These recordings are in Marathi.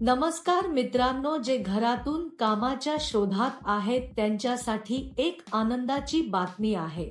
नमस्कार मित्रांनो जे घरातून कामाच्या शोधात आहेत त्यांच्यासाठी एक आनंदाची बातमी आहे.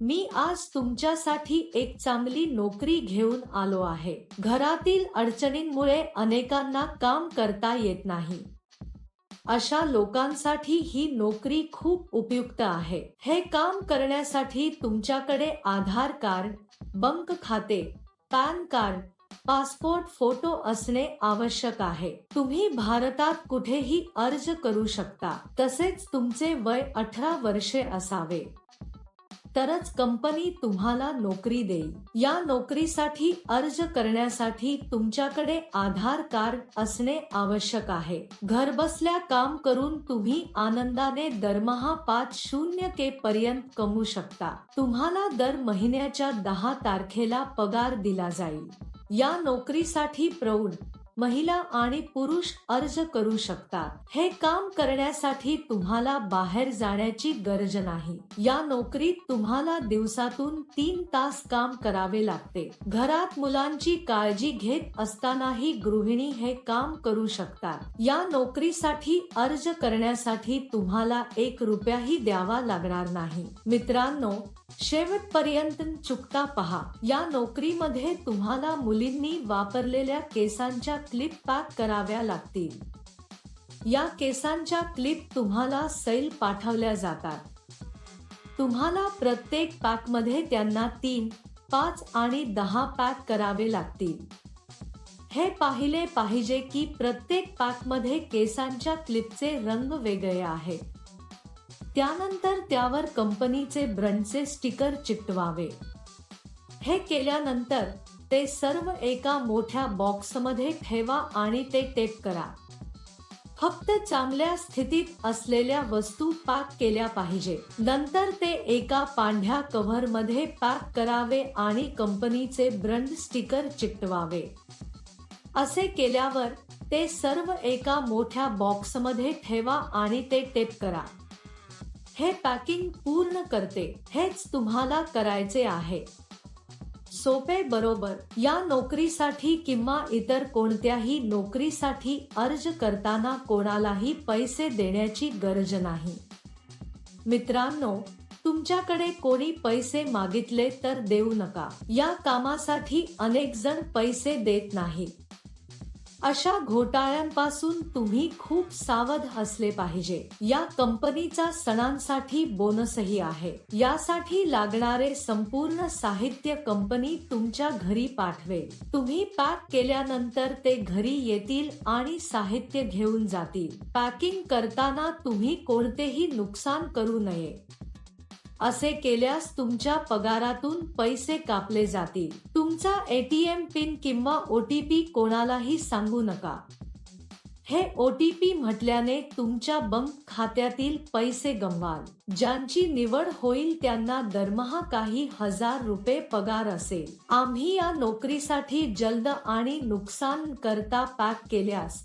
मी आज तुमच्यासाठी एक चांगली नोकरी घेऊन आलो आहे. घरातील अडचणींमुळे अनेकांना काम करता येत नाही. अशा लोकांसाठी ही नोकरी खूप उपयुक्त आहे. हे काम करण्यासाठी तुमच्याकडे आधार कार्ड बंक खाते पॅन कार्ड पासपोर्ट फोटो असणे आवश्यक आहे. तुम्ही भारतात कुठेही अर्ज करू शकता. तसेच तुमचे वय अठरा वर्षे असावे. तरच कंपनी तुम्हाला नोकरी देईल. या नोकरीसाठी अर्ज करण्यासाठी तुमच्याकडे आधार कार्ड असणे आवश्यक आहे. घरबसल्या काम करून तुम्ही आनंदाने दरमहा पाच शून्य के पर्यंत कमवू शकता. तुम्हाला दर महिन्याच्या दहा तारखेला पगार दिला जाईल. या नोकरीसाठी प्रौढ. महिला आणि पुरुष अर्ज करू शकतात. हे काम करण्यासाठी तुम्हाला बाहेर जाण्याची गरज नाही. या नोकरीत तुम्हाला दिवसातून तीन तास काम करावे लागते. घरात मुलांची काळजी घेत असतानाही गृहिणी हे काम करू शकतात. या नोकरीसाठी अर्ज करण्यासाठी तुम्हाला एक रुपयाही द्यावा लागणार नाही. मित्रांनो शेवटपर्यंत चुकता पहा. या नोकरीमध्ये तुम्हाला मुलींनी वापरलेल्या केसांच्या क्लिप पॅक कराव्या लागतील. या केसांच्या क्लिप तुम्हाला सैल पाठवल्या जातात. तुम्हाला प्रत्येक पॅकमध्ये त्यांना तीन पाच आणि दहा पॅक करावे लागतील. हे पाहिले पाहिजे की प्रत्येक पॅकमध्ये केसांच्या क्लिपचे रंग वेगळे आहेत. त्यानंतर त्यावर कंपनीचे ब्रंडचे स्टिकर चिकटवावे. हे केल्यानंतर ते सर्व एका मोठ्या बॉक्समध्ये ठेवा आणि ते टेप करा. फक्त चांगल्या स्थितीत असलेल्या वस्तू पॅक केल्या पाहिजे. नंतर ते एका पांढ्या कव्हरमध्ये पॅक करावे आणि कंपनीचे ब्रंड स्टिकर चिकटवावे. असे केल्यावर ते सर्व एका मोठ्या बॉक्समध्ये ठेवा आणि ते टेप करा. हे पॅकिंग पूर्ण करते. हेच तुम्हाला करायचे आहे. सोपे बरोबर. या नोकरीसाठी किंवा इतर कोणत्याही नोकरीसाठी अर्ज करताना कोणालाही पैसे देण्याची गरज नाही. मित्रांनो तुमच्याकडे कोणी पैसे मागितले तर देऊ नका. या कामासाठी अनेक जण पैसे देत नाही अशा घोटाळ्यांपासून तुम्ही खूप सावध असले पाहिजे. या कंपनीचा सणांसाठी बोनसही आहे. यासाठी लागणारे संपूर्ण साहित्य कंपनी तुमच्या घरी पाठवेल. तुम्ही पॅक केल्यानंतर ते घरी येतील आणि साहित्य घेऊन जातील. पॅकिंग करताना तुम्ही कोणतेही नुकसान करू नये. असे केल्यास तुमच्या पगारातून पैसे कापले जातील. तुमचा एटीएम पिन किंवा ओटीपी कोणालाही सांगू नका. हे ओटीपी म्हटल्याने तुमच्या बँक खात्यातील पैसे गमवाल ज्यांची निवड होईल त्यांना दरमहा काही हजार रुपये पगार असेल. आम्ही या नोकरीसाठी जलद आणि नुकसान करता पॅक केल्यास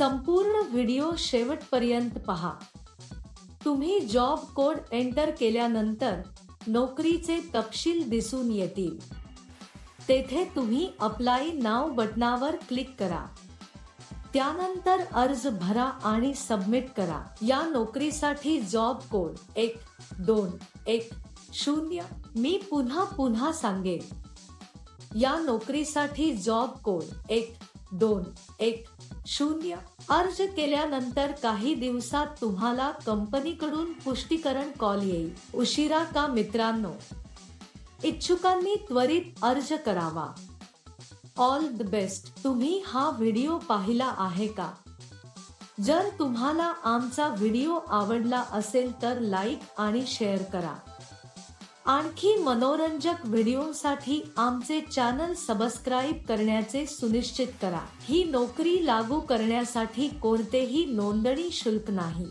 संपूर्ण व्हिडिओ शेवटपर्यंत पहा. तुम्ही जॉब कोड एंटर केल्यानंतर नोकरीचे तपशील दिसून येतील. तेथे तुम्ही अप्लाय नाव बटनावर क्लिक करा. त्यानंतर अर्ज भरा आणि सबमिट करा. या नोकरीसाठी जॉब कोड एक दोन एक शून्य मी पुन्हा पुन्हा सांगेन. या नोकरीसाठी जॉब कोड एक दोन एक. शून्य. अर्ज केल्यानंतर काही दिवसात तुम्हाला कंपनीकडून पुष्टीकरण कॉल येईल. उशिरा का मित्रांनो? इच्छुकांनी त्वरित अर्ज करावा. All the best. तुम्ही हा व्हिडिओ पाहिला आहे का? जर तुम्हाला आमचा व्हिडिओ आवडला असेल तर लाईक आणि शेअर करा. आणखी मनोरंजक व्हिडिओसाठी आमचे चॅनल सबस्क्राईब करण्याचे सुनिश्चित करा. ही नोकरी लागू करण्यासाठी कोणतेही नोंदणी शुल्क नाही.